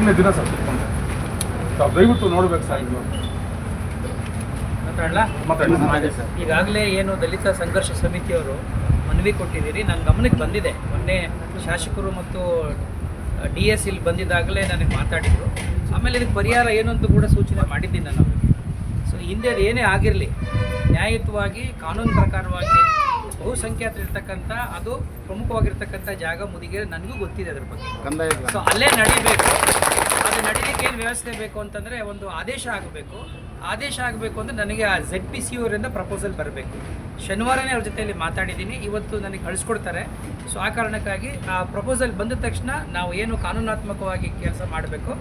ನಿನ್ನೆ ದಿನ ಸರ್. ಕುತ್ಕೊಂಡೆ ತಾವು ದಯವಿಟ್ಟು ನೋಡ್ಬೇಕು ಸರ್ ಇದು. ಮಾತಾಡಿ ಈಗಾಗಲೇ ಏನು ದಲಿತ ಸಂಘರ್ಷ ಸಮಿತಿಯವರು ಮನವಿ ಕೊಟ್ಟಿದ್ದೀರಿ. ನನ್ನ ಗಮನಕ್ಕೆ ಬಂದಿದೆ. ಮೊನ್ನೆ ಶಾಸಕರು ಮತ್ತು ಡಿ ಎಸ್ ಇಲ್ಲಿ ಬಂದಿದ್ದಾಗಲೇ ನನಗೆ ಮಾತಾಡಿದರು. ಆಮೇಲೆ ಇದಕ್ಕೆ ಪರಿಹಾರ ಏನು ಅಂತ ಕೂಡ ಸೂಚನೆ ಮಾಡಿದ್ದೀನಿ ನಾನು. ಸೊ ಹಿಂದೆ ಅದು ಏನೇ ಆಗಿರಲಿ ನ್ಯಾಯಯುತವಾಗಿ ಕಾನೂನು ಪ್ರಕಾರವಾಗಿ ಬಹುಸಂಖ್ಯಾತರಿರ್ತಕ್ಕಂಥ ಅದು ಪ್ರಮುಖವಾಗಿರ್ತಕ್ಕಂಥ ಜಾಗ ಮುದಿಗೆರೆ ನನಗೂ ಗೊತ್ತಿದೆ ಅದ್ರ ಬಗ್ಗೆ. ಸೊ ಅಲ್ಲೇ ನಡಿಬೇಕು. ಅದು ನಡೀಲಿಕ್ಕೆ ಏನು ವ್ಯವಸ್ಥೆ ಬೇಕು ಅಂತಂದರೆ ಒಂದು ಆದೇಶ ಆಗಬೇಕು. ಆದೇಶ ಆಗಬೇಕು ಅಂದರೆ ನನಗೆ ಆ ಜೆಡ್ ಪಿ ಸಿ ಅವರಿಂದ ಪ್ರಪೋಸಲ್ ಬರಬೇಕು. ಶನಿವಾರನೇ ಅವ್ರ ಜೊತೆಯಲ್ಲಿ ಮಾತಾಡಿದ್ದೀನಿ. ಇವತ್ತು ನನಗೆ ಕಳಿಸ್ಕೊಡ್ತಾರೆ. ಸೊ ಆ ಕಾರಣಕ್ಕಾಗಿ ಆ ಪ್ರಪೋಸಲ್ ಬಂದ ತಕ್ಷಣ ನಾವು ಏನು ಕಾನೂನಾತ್ಮಕವಾಗಿ ಕೆಲಸ ಮಾಡಬೇಕು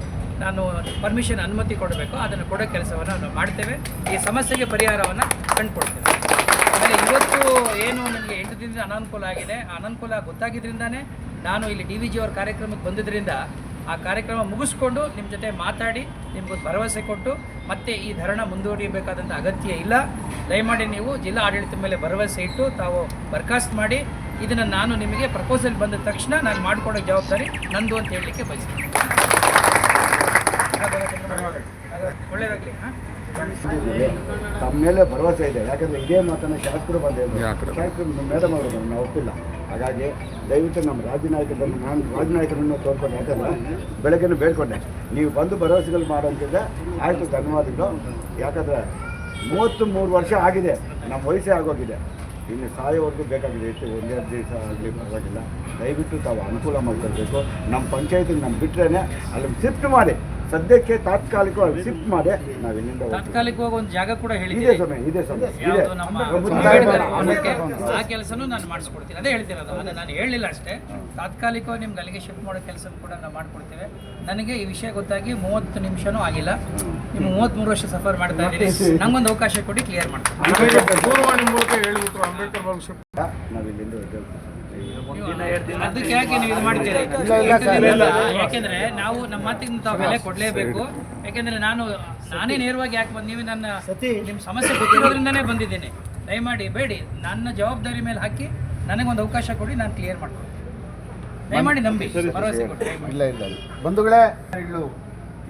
ನಾನು ಪರ್ಮಿಷನ್ ಅನುಮತಿ ಕೊಡಬೇಕು ಅದನ್ನು ಕೊಡೋ ಕೆಲಸವನ್ನು ನಾವು ಮಾಡ್ತೇವೆ. ಈ ಸಮಸ್ಯೆಗೆ ಪರಿಹಾರವನ್ನು ಕಂಡುಕೊಡ್ತೇವೆ. ಆಮೇಲೆ ಇವತ್ತು ಏನು ನನಗೆ ಎಂಟು ದಿನದಿಂದ ಅನಾನುಕೂಲ ಆಗಿದೆ. ಅನಾನುಕೂಲ ಗೊತ್ತಾಗಿದ್ದರಿಂದಾನೇ ನಾನು ಇಲ್ಲಿ ಡಿ ವಿ ಜಿ ಅವ್ರ ಕಾರ್ಯಕ್ರಮಕ್ಕೆ ಬಂದಿದ್ದರಿಂದ ಆ ಕಾರ್ಯಕ್ರಮ ಮುಗಿಸ್ಕೊಂಡು ನಿಮ್ಮ ಜೊತೆ ಮಾತಾಡಿ ನಿಮಗೆ ಭರವಸೆ ಕೊಟ್ಟು ಮತ್ತೆ ಈ ಧರಣ ಮುಂದುವರಿಯಬೇಕಾದಂಥ ಅಗತ್ಯ ಇಲ್ಲ. ದಯಮಾಡಿ ನೀವು ಜಿಲ್ಲಾ ಆಡಳಿತದ ಮೇಲೆ ಭರವಸೆ ಇಟ್ಟು ತಾವು ಬರ್ಖಾಸ್ತ್ ಮಾಡಿ. ಇದನ್ನು ನಾನು ನಿಮಗೆ ಪ್ರಪೋಸಲ್ ಬಂದ ತಕ್ಷಣ ನಾನು ಮಾಡಿಕೊಡೋ ಜವಾಬ್ದಾರಿ ನಂದು ಅಂತ ಹೇಳಲಿಕ್ಕೆ ಬಯಸ್ತೀನಿ. ಒಳ್ಳೆಯದಾಗಲಿ ಹಾಂ? ತಮ್ಮ ಮೇಲೆ ಭರವಸೆ ಇದೆ. ಯಾಕಂದ್ರೆ ಇದೇ ಮಾತನ್ನು ಶಾಸಕರು ಬಂದೇ ಶಾಸಕರು ಮೇಡಮ್ ಅವರು ನಾನು ನಾವು ಒಪ್ಪಿಲ್ಲ. ಹಾಗಾಗಿ ದಯವಿಟ್ಟು ನಮ್ಮ ರಾಜ್ಯ ನಾಯಕರನ್ನು ನಾನು ರಾಜ್ಯ ನಾಯಕರನ್ನು ತೋರ್ಕೊಂಡು. ಯಾಕಂದ್ರೆ ಬೆಳಗ್ಗೆ ಬೇಡ್ಕೊಂಡೆ. ನೀವು ಬಂದು ಭರವಸೆಗಳು ಮಾಡೋಂತಿದ್ದೆ ಆಯಿತು ಧನ್ಯವಾದಗಳು. ಯಾಕಂದ್ರೆ ಮೂವತ್ತು ಮೂರು ವರ್ಷ ಆಗಿದೆ. ನಮ್ಮ ವಯಸ್ಸೇ ಆಗೋಗಿದೆ. ಇನ್ನು ಸಾಯೋವರೆಗೂ ಬೇಕಾಗಿದೆ. ಎಷ್ಟು ಒಂದೆರಡು ದಿವಸ ಆಗಲಿ ಪರವಾಗಿಲ್ಲ. ದಯವಿಟ್ಟು ತಾವು ಅನುಕೂಲ ಮಾಡ್ಕೊಳ್ಬೇಕು. ನಮ್ಮ ಪಂಚಾಯತಿಗೆ ನಮ್ಮ ಬಿಟ್ಟರೆ ಅಲ್ಲಿ ಶಿಫ್ಟ್ ಮಾಡಿ. ಸದ್ಯಕ್ಕೆ ತಾತ್ಕಾಲಿಕವಾಗಿ ಶಿಫ್ಟ್ ಮಾಡಿ ನಾವು ಇಲ್ಲಿಂದ ಹೋಗ್ತೀವಿ. ತಾತ್ಕಾಲಿಕವಾಗಿ ಒಂದು ಜಾಗ ಕೂಡ ಇದೆ ಇದೆ ಸಮಯ ಇದೆ. ಯಾವುದು ನಮ್ಮ ಅಂಬೇಡ್ಕರ್ ಭವನಕ್ಕೆ ಆ ಕೆಲಸನೂ ನಾನು ಮಾಡಿಸ್ಕೊಡ್ತೀನಿ. ಅದೇ ಹೇಳ್ತಿರೋದು ಅದು ನಾನು ಹೇಳಲಿಲ್ಲ ಅಷ್ಟೇ. ತಾತ್ಕಾಲಿಕವಾಗಿ ನಿಮ್ಗೆ ಅಲ್ಲಿಗೆ ಶಿಫ್ಟ್ ಮಾಡೋ ಕೆಲಸ ಕೂಡ ನಾವು ಮಾಡ್ಕೊಡ್ತೇವೆ. ನನಗೆ ಈ ವಿಷಯ ಗೊತ್ತಾಗಿ ಮೂವತ್ತು ನಿಮಿಷನೂ ಆಗಿಲ್ಲ. ನಿಮ್ಮ ಮೂವತ್ತ್ಮೂರು ವರ್ಷ ಸಫರ್ ಮಾಡ್ತಾ ಇದ್ದೀರಿ. ನಂಗೊಂದು ಅವಕಾಶ ಕೊಡಿ ಕ್ಲಿಯರ್ ಮಾಡ್ತೀನಿ. ದೂರವಾಣಿ ಮೂಲಕ ಹೇಳಿಬಿಟ್ರು ಅಂಬೇಡ್ಕರ್ ಭವನ ಶಿಫ್ಟ್ ನಾವು. ಅದಕ್ಕೆ ಯಾಕೆ ನೀವು ಇದು ಮಾಡ್ತೀರಿ? ಯಾಕೆಂದ್ರೆ ನಾವು ನಮ್ಮ ಮಾತಿಗೆ ತಾವು ಬೆಲೆ ಕೊಡಲೇಬೇಕು. ಯಾಕೆಂದ್ರೆ ನಾನು ನಾನೇ ನೇರವಾಗಿ ಯಾಕೆ ಬಂದು ನೀವು ನನ್ನ ನಿಮ್ಮ ಸಮಸ್ಯೆ ಗೊತ್ತಿರೋದ್ರಿಂದನೇ ಬಂದಿದ್ದೇನೆ. ದಯಮಾಡಿ ಬೇಡಿ. ನನ್ನ ಜವಾಬ್ದಾರಿ ಮೇಲೆ ಹಾಕಿ ನನಗೊಂದು ಅವಕಾಶ ಕೊಡಿ ನಾನು ಕ್ಲಿಯರ್ ಮಾಡ್ತೀನಿ ದಯಮಾಡಿ ನಂಬಿ ಭರವಸೆ ಕೊಡಿ ಇಲ್ಲ ಇಲ್ಲ ಬಂಧುಗಳೇ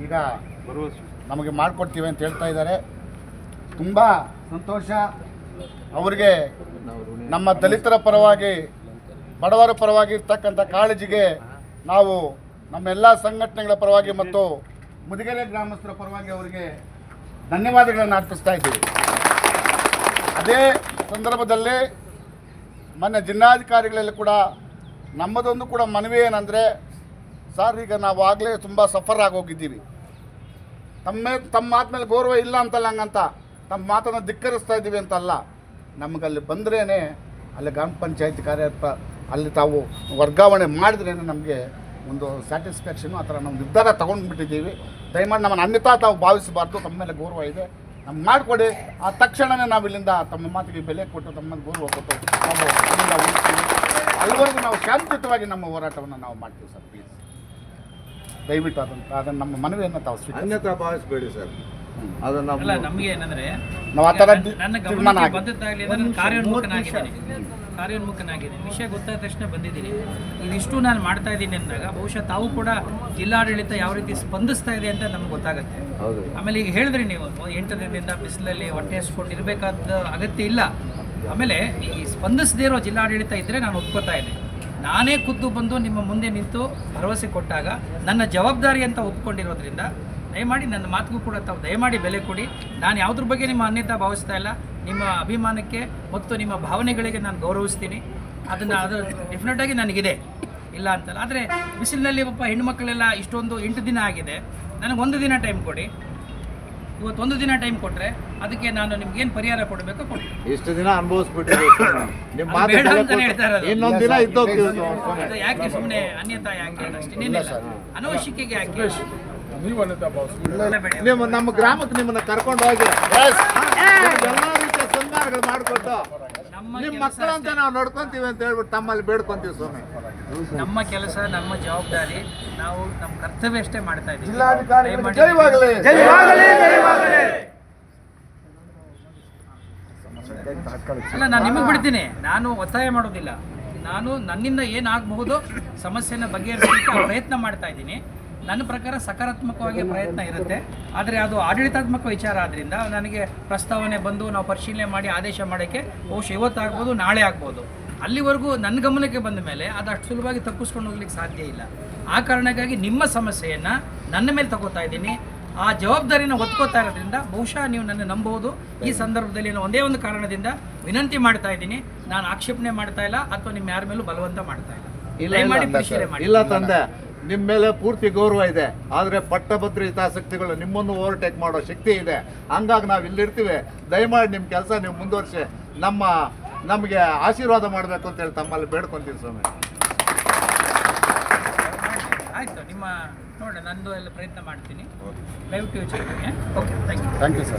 ಈಗ ನಮಗೆ ಮಾಡ್ಕೊಡ್ತೀವಿ ಅಂತ ಹೇಳ್ತಾ ಇದ್ದಾರೆ. ತುಂಬ ಸಂತೋಷ. ಅವರಿಗೆ ನಮ್ಮ ದಲಿತರ ಪರವಾಗಿ ಬಡವರ ಪರವಾಗಿ ಇರ್ತಕ್ಕಂಥ ಕಾಳಜಿಗೆ ನಾವು ನಮ್ಮೆಲ್ಲ ಸಂಘಟನೆಗಳ ಪರವಾಗಿ ಮತ್ತು ಮುದಿಗೆರೆ ಗ್ರಾಮಸ್ಥರ ಪರವಾಗಿ ಅವರಿಗೆ ಧನ್ಯವಾದಗಳನ್ನು ಅರ್ಪಿಸ್ತಾ ಇದ್ದೀವಿ. ಅದೇ ಸಂದರ್ಭದಲ್ಲಿ ಮೊನ್ನೆ ಜಿಲ್ಲಾಧಿಕಾರಿಗಳಲ್ಲಿ ಕೂಡ ನಮ್ಮದೊಂದು ಕೂಡ ಮನವಿ ಏನಂದರೆ, ಸರ್, ಈಗ ನಾವು ಆಗಲೇ ತುಂಬ ಸಫರ್ ಆಗೋಗಿದ್ದೀವಿ ತಮ್ಮ ತಮ್ಮ ಮಾತು ಮೇಲೆ ಗೌರವ ಇಲ್ಲ ಅಂತಲ್ಲ ಹಂಗಂತ, ತಮ್ಮ ಮಾತನ್ನು ಧಿಕ್ಕರಿಸ್ತಾ ಇದ್ದೀವಿ ಅಂತಲ್ಲ, ನಮಗಲ್ಲಿ ಬಂದ್ರೇ ಅಲ್ಲಿ ಗ್ರಾಮ ಪಂಚಾಯತ್ ಕಾರ್ಯ ಅಲ್ಲಿ ತಾವು ವರ್ಗಾವಣೆ ಮಾಡಿದ್ರೇ ನಮಗೆ ಒಂದು ಸ್ಯಾಟಿಸ್ಫ್ಯಾಕ್ಷನು ಆ ಥರ ನಾವು ನಿರ್ಧಾರ ತೊಗೊಂಡ್ಬಿಟ್ಟಿದ್ದೀವಿ. ದಯಮಾಡಿ ನಮ್ಮನ್ನು ಅನ್ಯತಾ ತಾವು ಭಾವಿಸಬಾರ್ದು ತಮ್ಮ ಮೇಲೆ ಗೌರವ ಇದೆ. ನಮ್ಗೆ ಮಾಡಿಕೊಡಿ. ಆ ತಕ್ಷಣವೇ ನಾವು ಇಲ್ಲಿಂದ ತಮ್ಮ ಮಾತಿಗೆ ಬೆಲೆ ಕೊಟ್ಟು ತಮ್ಮ ಗೌರವ ಕೊಟ್ಟು ನಾವು ಅಲ್ಲಿವರೆಗೂ ನಾವು ಶಾಂತಿಯುತವಾಗಿ ನಮ್ಮ ಹೋರಾಟವನ್ನು ನಾವು ಮಾಡ್ತೀವಿ ಸರ್ ಪ್ಲೀಸ್ ದಯವಿಟ್ಟು ಅದನ್ನು ಅದನ್ನು ನಮ್ಮ ಮನವಿಯನ್ನು ತಾವು ಸ್ವೀಕರಿಸಿ. ಅನ್ಯತಾ ಭಾವಿಸಬೇಡಿ ಸರ್. ಅದು ನಮಗೆ ಏನಂದ್ರೆ ನಾವು ಆ ಥರ ತೀರ್ಮಾನ ಕಾರ್ಯೋನ್ಮುಖನಾಗಿದ್ದೀನಿ. ವಿಷಯ ಗೊತ್ತಾದ ತಕ್ಷಣ ಬಂದಿದ್ದೀನಿ. ಇದಿಷ್ಟು ನಾನು ಮಾಡ್ತಾ ಇದ್ದೀನಿ ಅಂದಾಗ ಬಹುಶಃ ತಾವು ಕೂಡ ಜಿಲ್ಲಾಡಳಿತ ಯಾವ ರೀತಿ ಸ್ಪಂದಿಸ್ತಾ ಇದೆ ಅಂತ ನಮ್ಗೆ ಗೊತ್ತಾಗುತ್ತೆ. ಆಮೇಲೆ ಈಗ ಹೇಳಿದ್ರಿ ನೀವು ಎಂಟು ದಿನದಿಂದ ಬಿಸಿಲಲ್ಲಿ ಹೊಟ್ಟೆ ಹಸ್ಕೊಂಡು ಇರಬೇಕಾದ ಅಗತ್ಯ ಇಲ್ಲ. ಆಮೇಲೆ ಈ ಸ್ಪಂದಿಸದೇ ಇರೋ ಜಿಲ್ಲಾಡಳಿತ ಇದ್ದರೆ ನಾನು ಒಪ್ಕೋತಾ ಇದ್ದೆ. ನಾನೇ ಖುದ್ದು ಬಂದು ನಿಮ್ಮ ಮುಂದೆ ನಿಂತು ಭರವಸೆ ಕೊಟ್ಟಾಗ ನನ್ನ ಜವಾಬ್ದಾರಿ ಅಂತ ಒಪ್ಕೊಂಡಿರೋದ್ರಿಂದ ದಯಮಾಡಿ ನನ್ನ ಮಾತಿಗೂ ಕೂಡ ತಾವು ದಯಮಾಡಿ ಬೆಲೆ ಕೊಡಿ. ನಾನು ಯಾವುದ್ರ ಬಗ್ಗೆ ನಿಮ್ಮ ಅನ್ಯತಾ ಭಾವಿಸ್ತಾ ಇಲ್ಲ. ನಿಮ್ಮ ಅಭಿಮಾನಕ್ಕೆ ಮತ್ತು ನಿಮ್ಮ ಭಾವನೆಗಳಿಗೆ ನಾನು ಗೌರವಿಸ್ತೀನಿ. ಅದನ್ನು ಅದು ಡೆಫಿನೆಟಾಗಿ ನನಗಿದೆ. ಇಲ್ಲ ಅಂತಲ್ಲ. ಆದರೆ ಬಿಸಿಲಿನಲ್ಲಿ ಒಬ್ಬ ಹೆಣ್ಮಕ್ಳೆಲ್ಲ ಇಷ್ಟೊಂದು ಎಂಟು ದಿನ ಆಗಿದೆ. ನನಗೆ ಒಂದು ದಿನ ಟೈಮ್ ಕೊಡಿ. ಇವತ್ತೊಂದು ದಿನ ಟೈಮ್ ಕೊಟ್ಟರೆ ಅದಕ್ಕೆ ನಾನು ನಿಮ್ಗೆ ಏನು ಪರಿಹಾರ ಕೊಡಬೇಕು ಕೊಡಿ. ಇಷ್ಟು ದಿನ ಅನುಭವಿಸ್ಬಿಟ್ಟಿದ್ದೀವಿ ನಿಮ್ಮ ಮಾತು ಬೇಡ ಹೇಳ್ತಾ ಇರೋದು. ಇನ್ನೊಂದು ದಿನ ಇದ್ದೋಗ್ತೀವಿ ನಾವು ಯಾಕೆ ಸುಮ್ಮನೆ ಅನ್ಯತಾ ಯಾಕೆ ಅಷ್ಟೇ? ಇನ್ನೇನಿಲ್ಲ ಅನವಶ್ಯಕೆಗೆ ಯಾಕೆ? ನಮ್ಮ ಗ್ರಾಮಕ್ಕೆ ನಿಮ್ಮನ್ನ ಕರ್ಕೊಂಡು ಹೋಗಿ ರೀತಿಯ ಮಾಡಿಕೊಟ್ಟು ನಮ್ಮ ಮಕ್ಕಳಂತ ನಾವು ನೋಡ್ಕೊಂತೀವಿ ಅಂತ ಹೇಳ್ಬಿಟ್ಟು ತಮ್ಮಲ್ಲಿ ಬೇಡ್ಕೊಂತೀವಿ ಸ್ವಾಮಿ. ನಮ್ಮ ಕೆಲಸ ನಮ್ಮ ಜವಾಬ್ದಾರಿ ನಾವು ನಮ್ಮ ಕರ್ತವ್ಯ ಅಷ್ಟೇ ಮಾಡ್ತಾ ಇದ್ದೀವಿ. ಅಲ್ಲ ನಾನು ನಿಮಗೆ ಬಿಡ್ತೀನಿ. ನಾನು ಒತ್ತಾಯ ಮಾಡೋದಿಲ್ಲ. ನಾನು ನನ್ನಿಂದ ಏನಾಗಬಹುದು ಸಮಸ್ಯೆನ ಬಗೆಹರಿಸಲಿಕ್ಕೆ ಪ್ರಯತ್ನ ಮಾಡ್ತಾ ಇದ್ದೀನಿ. ನನ್ನ ಪ್ರಕಾರ ಸಕಾರಾತ್ಮಕವಾಗಿ ಪ್ರಯತ್ನ ಇರುತ್ತೆ. ಆದರೆ ಅದು ಆಡಳಿತಾತ್ಮಕ ವಿಚಾರ ಆದ್ದರಿಂದ ನನಗೆ ಪ್ರಸ್ತಾವನೆ ಬಂದು ನಾವು ಪರಿಶೀಲನೆ ಮಾಡಿ ಆದೇಶ ಮಾಡೋಕ್ಕೆ ಬಹುಶಃ ಇವತ್ತಾಗ್ಬೋದು ನಾಳೆ ಆಗ್ಬೋದು. ಅಲ್ಲಿವರೆಗೂ ನನ್ನ ಗಮನಕ್ಕೆ ಬಂದ ಮೇಲೆ ಅದು ಅಷ್ಟು ಸುಲಭವಾಗಿ ತಪ್ಪಿಸ್ಕೊಂಡು ಹೋಗ್ಲಿಕ್ಕೆ ಸಾಧ್ಯ ಇಲ್ಲ. ಆ ಕಾರಣಕ್ಕಾಗಿ ನಿಮ್ಮ ಸಮಸ್ಯೆಯನ್ನು ನನ್ನ ಮೇಲೆ ತಗೋತಾ ಇದ್ದೀನಿ. ಆ ಜವಾಬ್ದಾರಿನ ಹೊತ್ಕೋತಾ ಇರೋದ್ರಿಂದ ಬಹುಶಃ ನೀವು ನನ್ನ ನಂಬಬಹುದು. ಈ ಸಂದರ್ಭದಲ್ಲಿ ನಾನು ಒಂದೇ ಒಂದು ಕಾರಣದಿಂದ ವಿನಂತಿ ಮಾಡ್ತಾ ಇದ್ದೀನಿ. ನಾನು ಆಕ್ಷೇಪಣೆ ಮಾಡ್ತಾ ಇಲ್ಲ ಅಥವಾ ನಿಮ್ಮ ಯಾರ ಮೇಲೂ ಬಲವಂತ ಮಾಡ್ತಾ ಇಲ್ಲ. ಇಲ್ಲ ತಂದೆ. ನಿಮ್ಮ ಮೇಲೆ ಪೂರ್ತಿ ಗೌರವ ಇದೆ. ಆದರೆ ಪಟ್ಟಭದ್ರ ಹಿತಾಸಕ್ತಿಗಳು ನಿಮ್ಮನ್ನು ಓವರ್ಟೇಕ್ ಮಾಡೋ ಶಕ್ತಿ ಇದೆ. ಹಂಗಾಗಿ ನಾವು ಇಲ್ಲಿರ್ತೀವಿ. ದಯಮಾಡಿ ನಿಮ್ಮ ಕೆಲಸ ನೀವು ಮುಂದುವರಿಸಿ. ನಮ್ಮ ನಮಗೆ ಆಶೀರ್ವಾದ ಮಾಡಬೇಕು ಅಂತ ಹೇಳಿ ತಮ್ಮಲ್ಲಿ ಬೇಡ್ಕೊಂತೀವಿ ಸ್ವಾಮಿ. ಆಯಿತು ನಿಮ್ಮ ನೋಡೋಣ. ನಂದು ಎಲ್ಲ ಪ್ರಯತ್ನ ಮಾಡ್ತೀನಿ. ದಯವಿಟ್ಟು okay thank you thank you sir